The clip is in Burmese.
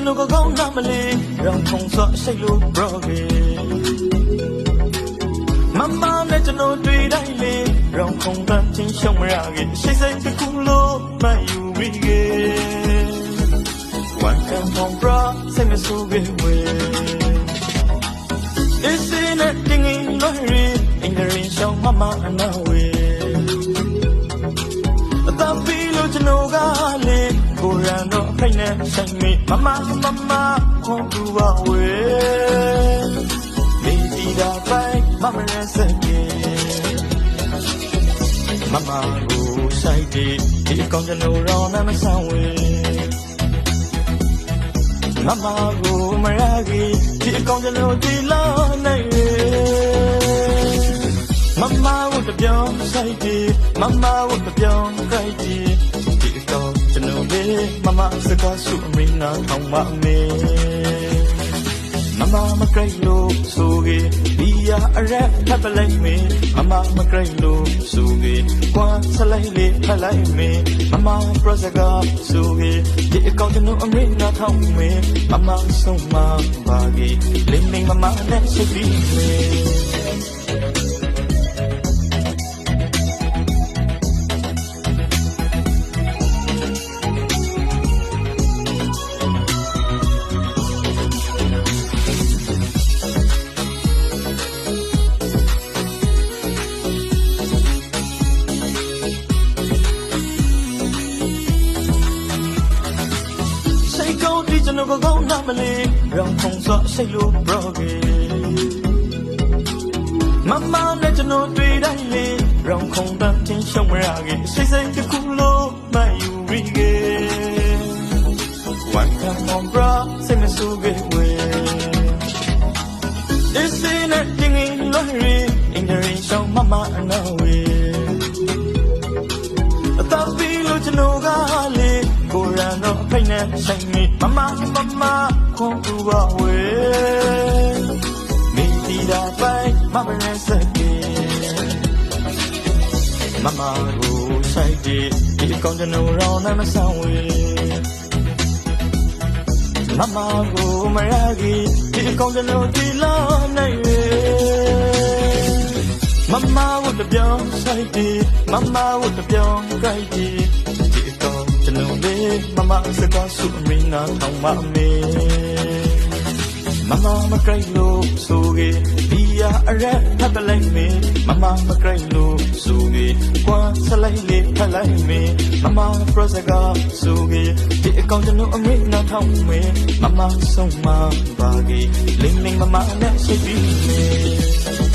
ကျွန်တော်ကကောင်းနာမလေးရောင်ခုံစောရှိတ်လို့ broke မမနဲ့ကျွန်တော်တွေ့တိုင်းလေရောင်ခုံတန်းချင်းရှုံမရခဲ့ရှိစိတ်တစ်ခုလို့မယူမိခဲ့ One time from bra say me so good way Is in a thing in lorry in the rain show mama and away ရန်တော့ဖိတ်နေဆိုင်မိမမမမခွန်တူပါဝေမိတီတာပိုင်မမရစကေမမကိုဆိုင်တီဒီအကောင်ကျွန်တော်တော့နာမဆောင်ဝေမမကိုမရကြီးဒီအကောင်ကျွန်တော်ဒီလာနိုင်ဝေမမဝတ်တပြောင်းဆိုင်တီမမဝတ်တပြောင်းခိုက်တီဒီတော့ကျွန်တော်လေး မမစကားစုအမင်းနာထောင်မအမေမမမကြိုက်လို့ဆိုကြီးဒီရအရက်ထပ်ပလိုက်မေမမမကြိုက်လို့ဆိုကြီးကွာဆလိုက်လေးဖက်လိုက်မေမမပရစကားဆိုကြီးဒီအကောင့်ကျွန်တော်အမင်းနာထောင်မေမမဆုံးမပါ ကောင်းဒီကျွန်တော်ကကောင်းနာမလေးရောင်ခုံစောရှိတ်လို့ broke မမနဲ့ကျွန်တော်တွေ့တိုင်းလေရောင်ခုံတန်းချင်းရှုံမရခဲ့စိတ်စိတ်တစ်ခုလို့မယူရီခဲ့ One time on bra say me so good way It's in a thing in lorry in the rain show mama and away ဖိတ်နေဆိုင်မိမမမမခွန်ကူပါဝေမိတီတာပိုင်မမရစကေမမကိုဆိုင်တီဒီအကောင်ကျွန်တော်ရောင်းနေမဆောင်ဝေမမကိုမရကြီးဒီအကောင်ကျွန်တော်ဒီလာနိုင်ဝေမမဝတ်တပြောင်းဆိုင်တီမမဝတ်တပြောင်းကြိုက်တီဒီတော့ကျွန်တော်လေး မမစကားစုအမင်းနာထောင်မအမေမမမကြိုက်လို့ဆိုကြီးဒီရအရက်ထပ်ပလိုက်မေမမမကြိုက်လို့ဆိုကြီးကွာဆလိုက်လေးဖက်လိုက်မေမမပရစကားဆိုကြီးဒီအကောင်ကျွန်တော်အမင်းနာထောင်မေမမဆုံးမပါကြီးလင်းလင်းမမနဲ့ရှိပြီးမေ